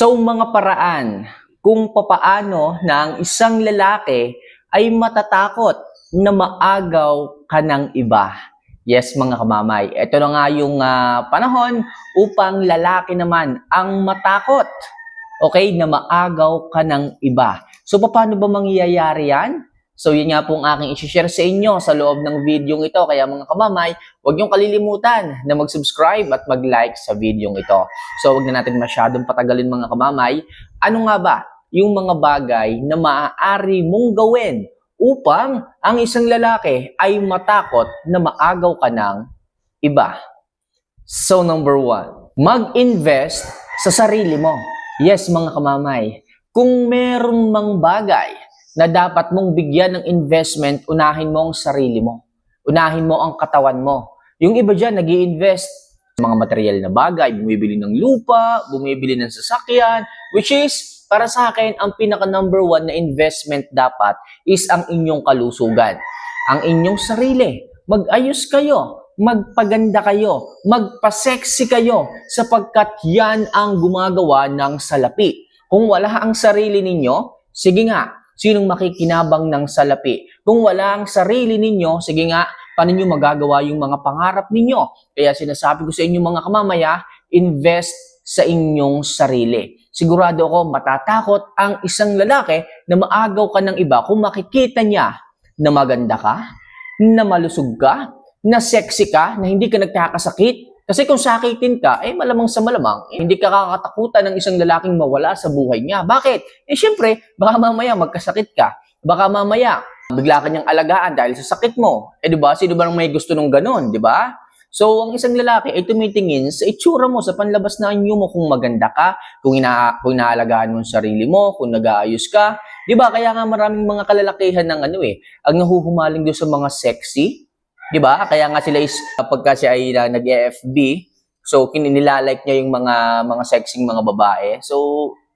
So mga paraan kung papaano na ang isang lalaki ay matatakot na maagaw ka ng iba. Yes mga kamamay, ito na nga yung ah, panahon upang lalaki naman ang matakot. Okay, na maagaw ka ng iba. So paano ba mangyayari yan? So yun nga po ang aking isi-share sa inyo sa loob ng video ito. Kaya mga kamamay, huwag niyong kalilimutan na mag-subscribe at mag-like sa video ito. So huwag na natin masyadong patagalin mga kamamay. Ano nga ba yung mga bagay na maaari mong gawin upang ang isang lalaki ay matakot na maagaw ka ng iba? So number one, mag-invest sa sarili mo. Yes mga kamamay, kung merong mang bagay na dapat mong bigyan ng investment, unahin mo ang sarili mo. Unahin mo ang katawan mo. Yung iba dyan, nag invest sa mga material na bagay, bumibili ng lupa, bumibili ng sasakyan, which is, para sa akin, ang pinaka number one na investment dapat is ang inyong kalusugan. Ang inyong sarili. Mag-ayos kayo, magpaganda kayo, magpa-sexy kayo, sapagkat yan ang gumagawa ng salapi. Kung wala ang sarili ninyo, sige nga, sinong makikinabang ng salapi? Kung wala ang sarili ninyo, sige nga, paano nyo magagawa yung mga pangarap ninyo? Kaya sinasabi ko sa inyo mga kamamaya, invest sa inyong sarili. Sigurado ako matatakot ang isang lalaki na maagaw ka ng iba kung makikita niya na maganda ka, na malusog ka, na sexy ka, na hindi ka nagkakasakit. Kasi kung sakitin ka, eh malamang sa malamang, eh, hindi ka kakatakutan ng isang lalaking mawala sa buhay niya. Bakit? Eh syempre, baka mamaya magkasakit ka. Baka mamaya, bigla ka niyang alagaan dahil sa sakit mo. Eh di ba? Sino ba nang may gusto nung ganun, di ba? So, ang isang lalaki ay tumitingin sa itsura mo, sa panlabas na anyo mo kung maganda ka, kung, ina kung inaalagaan mo ang sarili mo, kung nag-aayos ka. Di ba? Kaya nga maraming mga kalalakihan ng ano eh, ang nahuhumaling doon sa mga sexy, Di ba? Kaya nga sila is pagka siya ay uh, nag-FB, so kininilalike niya yung mga mga sexing mga babae. So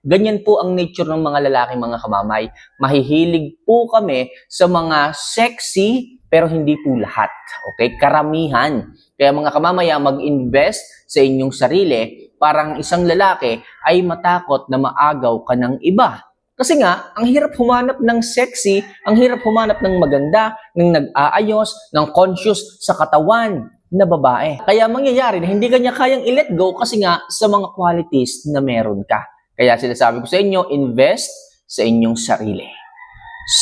ganyan po ang nature ng mga lalaki mga kamamay. Mahihilig po kami sa mga sexy pero hindi po lahat. Okay? Karamihan. Kaya mga kamamaya, mag-invest sa inyong sarili parang isang lalaki ay matakot na maagaw ka ng iba. Kasi nga, ang hirap humanap ng sexy, ang hirap humanap ng maganda, ng nag-aayos, ng conscious sa katawan na babae. Kaya mangyayari na hindi kanya kayang i-let go kasi nga sa mga qualities na meron ka. Kaya sinasabi ko sa inyo, invest sa inyong sarili.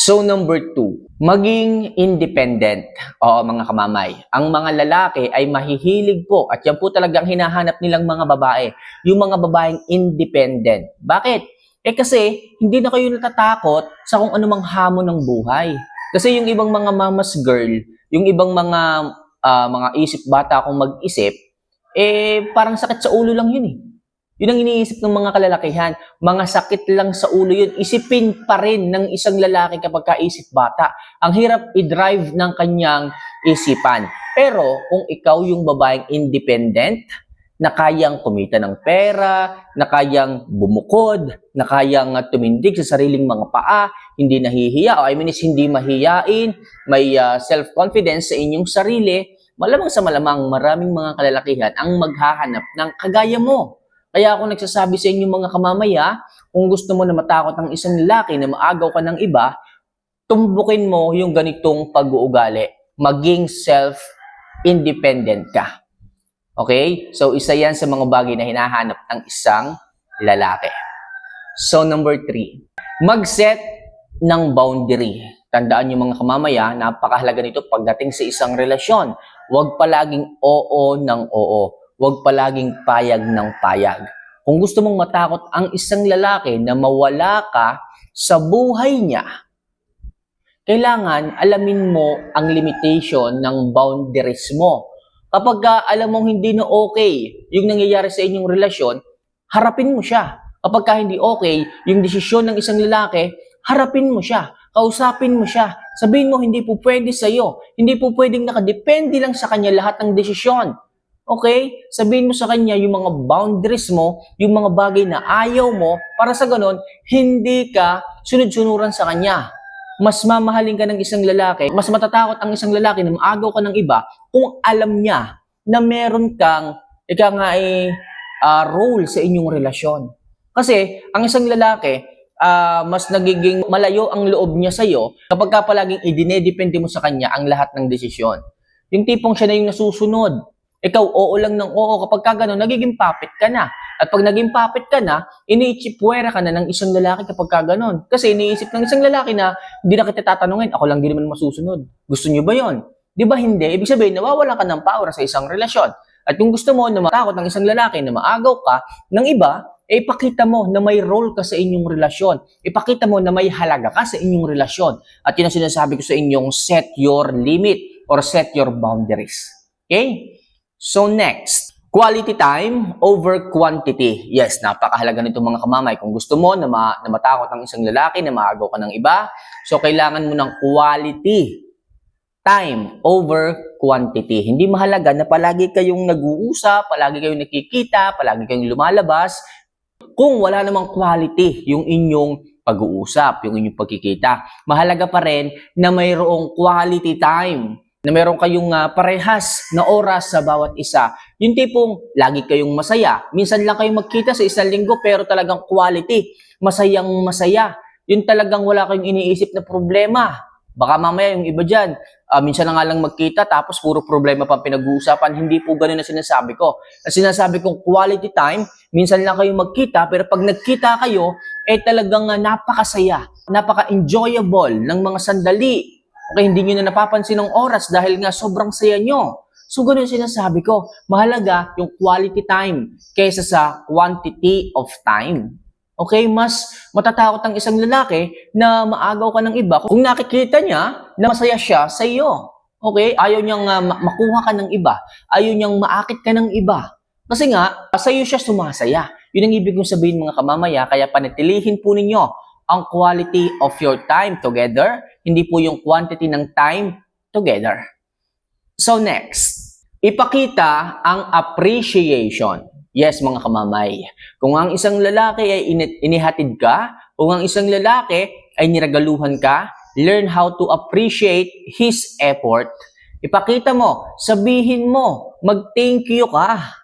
So number two, maging independent. Oo mga kamamay, ang mga lalaki ay mahihilig po at yan po talagang hinahanap nilang mga babae, yung mga babaeng independent. Bakit? Eh kasi, hindi na kayo natatakot sa kung anumang hamon ng buhay. Kasi yung ibang mga mama's girl, yung ibang mga ah, mga isip bata kung mag-isip, eh parang sakit sa ulo lang yun eh. Yun ang iniisip ng mga kalalakihan. Mga sakit lang sa ulo yun. Isipin pa rin ng isang lalaki kapag kaisip bata. Ang hirap i-drive ng kanyang isipan. Pero kung ikaw yung babaeng independent, na kayang kumita ng pera, na kayang bumukod, na kayang uh, tumindig sa sariling mga paa, hindi nahihiya, o I mean is hindi mahiyain, may uh, self-confidence sa inyong sarili, malamang sa malamang maraming mga kalalakihan ang maghahanap ng kagaya mo. Kaya ako nagsasabi sa inyo mga kamamaya, kung gusto mo na matakot ang isang lalaki na maagaw ka ng iba, tumbukin mo yung ganitong pag-uugali. Maging self-independent ka. Okay? So, isa yan sa mga bagay na hinahanap ng isang lalaki. So, number three, mag-set ng boundary. Tandaan nyo mga kamamaya, napakahalaga nito pagdating sa isang relasyon. Huwag palaging oo ng oo. Huwag palaging payag ng payag. Kung gusto mong matakot ang isang lalaki na mawala ka sa buhay niya, kailangan alamin mo ang limitation ng boundaries mo kapag uh, alam mong hindi na okay yung nangyayari sa inyong relasyon, harapin mo siya. Kapag ka hindi okay yung desisyon ng isang lalaki, harapin mo siya. Kausapin mo siya. Sabihin mo, hindi po pwede sa'yo. Hindi po pwedeng nakadepende lang sa kanya lahat ng desisyon. Okay? Sabihin mo sa kanya yung mga boundaries mo, yung mga bagay na ayaw mo, para sa ganon, hindi ka sunod-sunuran sa kanya mas mamahalin ka ng isang lalaki, mas matatakot ang isang lalaki na maagaw ka ng iba kung alam niya na meron kang, ika nga eh, uh, role sa inyong relasyon. Kasi ang isang lalaki, ah, mas nagiging malayo ang loob niya sa'yo kapag ka palaging idinedepende mo sa kanya ang lahat ng desisyon. Yung tipong siya na yung nasusunod. Ikaw, oo lang ng oo. Kapag ka gano'n, nagiging puppet ka na. At pag naging puppet ka na, iniitsipwera ka na ng isang lalaki kapag ka gano'n. Kasi iniisip ng isang lalaki na, hindi na kita tatanungin, ako lang din naman masusunod. Gusto niyo ba yon? Di ba hindi? Ibig sabihin, nawawala ka ng power sa isang relasyon. At kung gusto mo na matakot ng isang lalaki na maagaw ka ng iba, eh ipakita mo na may role ka sa inyong relasyon. Ipakita mo na may halaga ka sa inyong relasyon. At yun ang sinasabi ko sa inyong set your limit or set your boundaries. Okay? So next, quality time over quantity. Yes, napakahalaga nito mga kamamay. Kung gusto mo na, ma- na matakot ng isang lalaki, na maagaw ka ng iba, so kailangan mo ng quality time over quantity. Hindi mahalaga na palagi kayong nag-uusap, palagi kayong nakikita, palagi kayong lumalabas, kung wala namang quality yung inyong pag-uusap, yung inyong pagkikita. Mahalaga pa rin na mayroong quality time na meron kayong ah, parehas na oras sa bawat isa. Yung tipong lagi kayong masaya. Minsan lang kayong magkita sa isang linggo pero talagang quality. Masayang masaya. Yun talagang wala kayong iniisip na problema. Baka mamaya yung iba dyan, ah, minsan na nga lang magkita tapos puro problema pa pinag-uusapan. Hindi po ganun na sinasabi ko. Ang sinasabi kong quality time, minsan lang kayong magkita pero pag nagkita kayo, eh talagang ah, napakasaya, napaka-enjoyable ng mga sandali. Okay, hindi nyo na napapansin ng oras dahil nga sobrang saya nyo. So, ganun sinasabi ko. Mahalaga yung quality time kaysa sa quantity of time. Okay, mas matatakot ang isang lalaki na maagaw ka ng iba kung nakikita niya na masaya siya sa iyo. Okay, ayaw niyang ma- makuha ka ng iba. Ayaw niyang maakit ka ng iba. Kasi nga, sa iyo siya sumasaya. Yun ang ibig kong sabihin mga kamamaya, kaya panatilihin po ninyo ang quality of your time together, hindi po yung quantity ng time together. So next, ipakita ang appreciation. Yes, mga kamamay. Kung ang isang lalaki ay ini- inihatid ka, kung ang isang lalaki ay niragaluhan ka, learn how to appreciate his effort. Ipakita mo, sabihin mo, mag-thank you ka.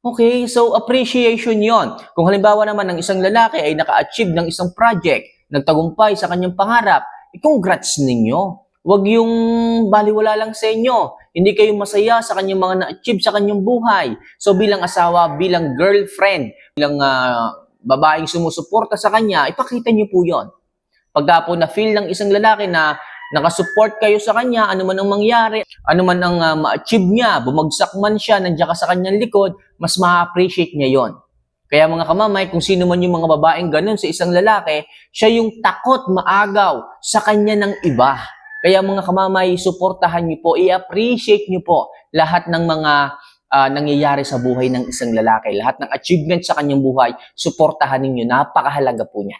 Okay, so appreciation yon. Kung halimbawa naman ng isang lalaki ay naka-achieve ng isang project, nagtagumpay sa kanyang pangarap, i-congrats ninyo. Huwag yung baliwala lang sa inyo. Hindi kayo masaya sa kanyang mga na-achieve sa kanyang buhay. So bilang asawa, bilang girlfriend, bilang ah, babaeng sumusuporta sa kanya, ipakita niyo po yon. Pagka po na-feel ng isang lalaki na nakasupport kayo sa kanya, ano man ang mangyari, ano man ang ah, ma-achieve niya, bumagsak man siya, nandiyan ka sa kanyang likod, mas ma-appreciate niya yon. Kaya mga kamamay, kung sino man yung mga babaeng ganun sa isang lalaki, siya yung takot maagaw sa kanya ng iba. Kaya mga kamamay, suportahan niyo po, i-appreciate niyo po lahat ng mga ah, nangyayari sa buhay ng isang lalaki. Lahat ng achievement sa kanyang buhay, suportahan ninyo. Napakahalaga po niya.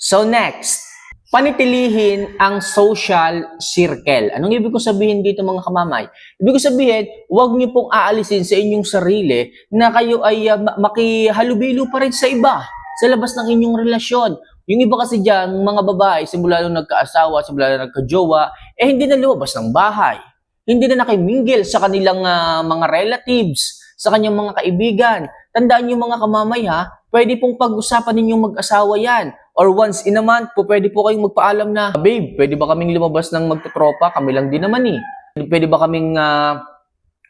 So next, panitilihin ang social circle. Anong ibig ko sabihin dito mga kamamay? Ibig ko sabihin, huwag niyo pong aalisin sa inyong sarili na kayo ay uh, ma- makihalubilo pa rin sa iba sa labas ng inyong relasyon. Yung iba kasi dyan, mga babae, simula nung nagkaasawa, simula nung nagkajowa, eh hindi na lumabas ng bahay. Hindi na nakimingle sa kanilang ah, mga relatives, sa kanyang mga kaibigan. Tandaan niyo mga kamamay ha, pwede pong pag-usapan ninyong mag-asawa yan. Or once in a month po, pwede po kayong magpaalam na, Babe, pwede ba kaming lumabas ng magtutropa? Kami lang din naman eh. Pwede ba kaming ah,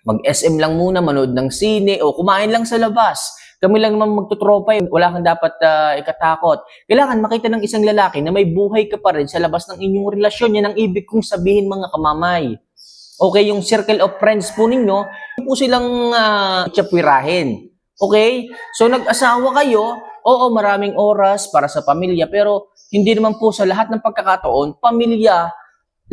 mag-SM lang muna, manood ng sine, o kumain lang sa labas. Kami lang naman magtutropa eh. Wala kang dapat ah, ikatakot. Kailangan makita ng isang lalaki na may buhay ka pa rin sa labas ng inyong relasyon. Yan ang ibig kong sabihin mga kamamay. Okay, yung circle of friends po ninyo, po silang uh, tsapwirahin. Okay? So nag-asawa kayo, oo, maraming oras para sa pamilya, pero hindi naman po sa lahat ng pagkakataon, pamilya,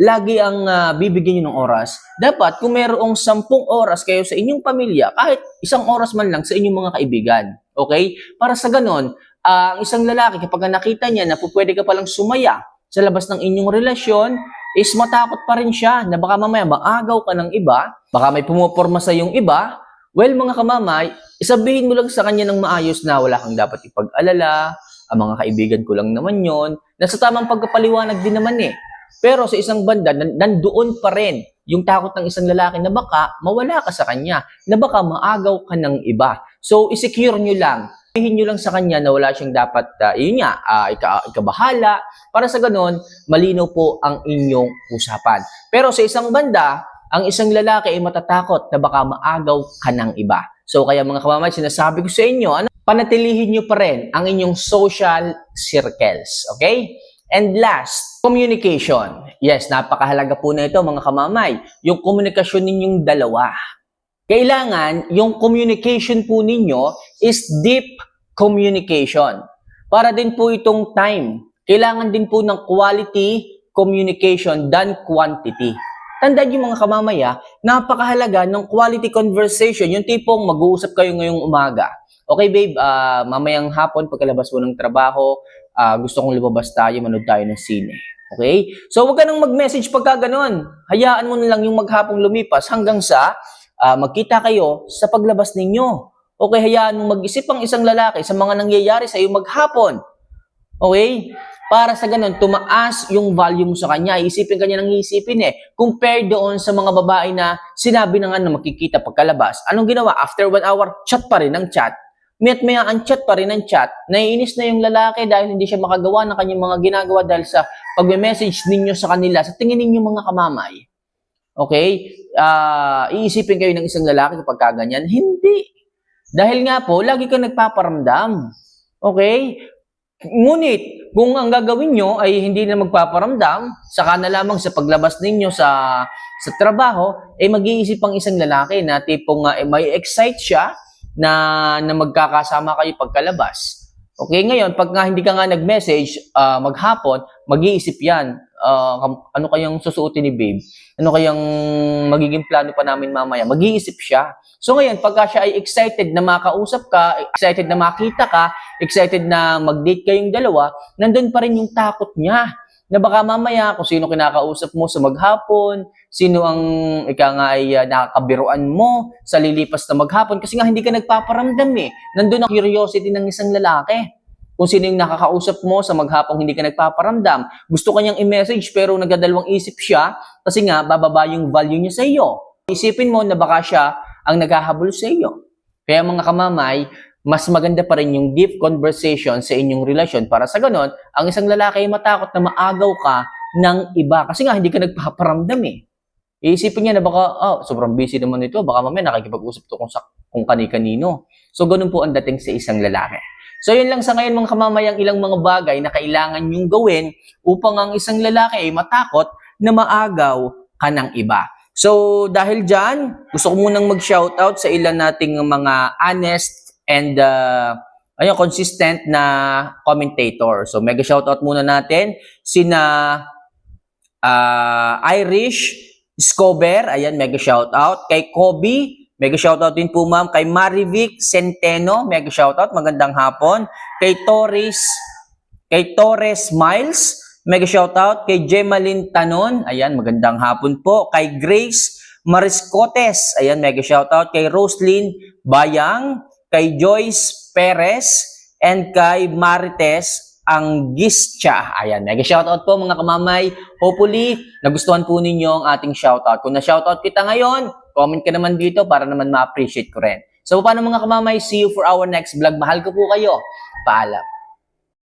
lagi ang ah, bibigyan nyo ng oras. Dapat, kung mayroong sampung oras kayo sa inyong pamilya, kahit isang oras man lang sa inyong mga kaibigan. Okay? Para sa ganon, ah, ang isang lalaki, kapag nakita niya na pwede ka palang sumaya sa labas ng inyong relasyon, is matakot pa rin siya na baka mamaya maagaw ka ng iba, baka may pumuporma sa yung iba, well mga kamamay, isabihin mo lang sa kanya ng maayos na wala kang dapat ipag-alala, ang mga kaibigan ko lang naman yon nasa tamang pagkapaliwanag din naman eh. Pero sa isang banda, nan- nandoon pa rin yung takot ng isang lalaki na baka mawala ka sa kanya, na baka maagaw ka ng iba. So, isecure nyo lang sabihin nyo lang sa kanya na wala siyang dapat, uh, yun nga, ah, ika, ikabahala. Para sa ganun, malinaw po ang inyong usapan. Pero sa isang banda, ang isang lalaki ay matatakot na baka maagaw ka ng iba. So kaya mga kamamay, sinasabi ko sa inyo, ano, panatilihin nyo pa rin ang inyong social circles. Okay? And last, communication. Yes, napakahalaga po na ito mga kamamay. Yung komunikasyon ninyong dalawa. Kailangan yung communication po ninyo is deep communication. Para din po itong time. Kailangan din po ng quality communication than quantity. Tandaan yung mga kamamaya, napakahalaga ng quality conversation, yung tipong mag-uusap kayo ngayong umaga. Okay babe, ah, mamayang hapon pagkalabas mo ng trabaho, ah, gusto kong lumabas tayo, manood tayo ng sine. Okay? So wag ka nang mag-message pagka ganun. Hayaan mo na lang yung maghapong lumipas hanggang sa ah, magkita kayo sa paglabas ninyo. Okay, hayaan mo mag-isip ang isang lalaki sa mga nangyayari sa iyo maghapon. Okay? Para sa ganun, tumaas yung value mo sa kanya. Isipin kanya ng isipin eh. Compare doon sa mga babae na sinabi na nga na makikita pagkalabas. Anong ginawa? After one hour, chat pa rin ang chat. Mayat maya ang chat pa rin ang chat. Naiinis na yung lalaki dahil hindi siya makagawa ng kanyang mga ginagawa dahil sa pagme-message ninyo sa kanila. Sa tingin ninyo mga kamamay. Okay? Ah, iisipin kayo ng isang lalaki kapag kaganyan? Hindi. Dahil nga po, lagi kang nagpaparamdam. Okay? Ngunit, kung ang gagawin nyo ay hindi na magpaparamdam, saka na lamang sa paglabas ninyo sa sa trabaho, eh mag-iisip ang isang lalaki na tipong uh, may excite siya na, na magkakasama kayo pagkalabas. Okay, ngayon, pag nga hindi ka nga nag-message ah, maghapon, mag-iisip yan. Kam- ano kayang susuotin ni babe? Ano kayang magiging plano pa namin mamaya? Mag-iisip siya. So ngayon, pagka siya ay excited na makausap ka, excited na makita ka, excited na mag-date kayong dalawa, nandun pa rin yung takot niya. Na baka mamaya kung sino kinakausap mo sa maghapon, sino ang ika nga ay uh, nakakabiruan mo sa lilipas na maghapon kasi nga hindi ka nagpaparamdam eh. Nandun ang curiosity ng isang lalaki. Kung sino yung nakakausap mo sa maghapong hindi ka nagpaparamdam. Gusto kanyang i-message pero nagdadalawang isip siya kasi nga bababa yung value niya sa iyo. Isipin mo na baka siya ang naghahabol sa iyo. Kaya mga kamamay, mas maganda pa rin yung deep conversation sa inyong relasyon para sa ganon, ang isang lalaki ay matakot na maagaw ka ng iba kasi nga hindi ka nagpaparamdam eh. Iisipin niya na baka, oh, sobrang busy naman ito, baka mamaya nakikipag-usap to kung, sa, kung kani-kanino. So, ganun po ang dating sa isang lalaki. So, yun lang sa ngayon mga kamamayang ilang mga bagay na kailangan yung gawin upang ang isang lalaki ay matakot na maagaw ka ng iba. So, dahil dyan, gusto ko munang mag-shoutout sa ilan nating mga honest and uh, ayun, consistent na commentator. So, mega shoutout muna natin sina uh, Irish Scober, ayan, mega shoutout. Kay Kobe, mega shoutout din po ma'am. Kay Marivic Centeno, mega shoutout, magandang hapon. Kay Torres, kay Torres Miles, mega shoutout. Kay Gemalyn Tanon, ayan, magandang hapon po. Kay Grace Mariscotes, ayan, mega shoutout. Kay Roslyn Bayang, kay Joyce Perez, and kay Marites ang Gischa. Ayan, mega shoutout po mga kamamay. Hopefully, nagustuhan po ninyo ang ating shoutout. Kung na-shoutout kita ngayon, comment ka naman dito para naman ma-appreciate ko rin. So, paano mga kamamay? See you for our next vlog. Mahal ko po kayo. Paalam.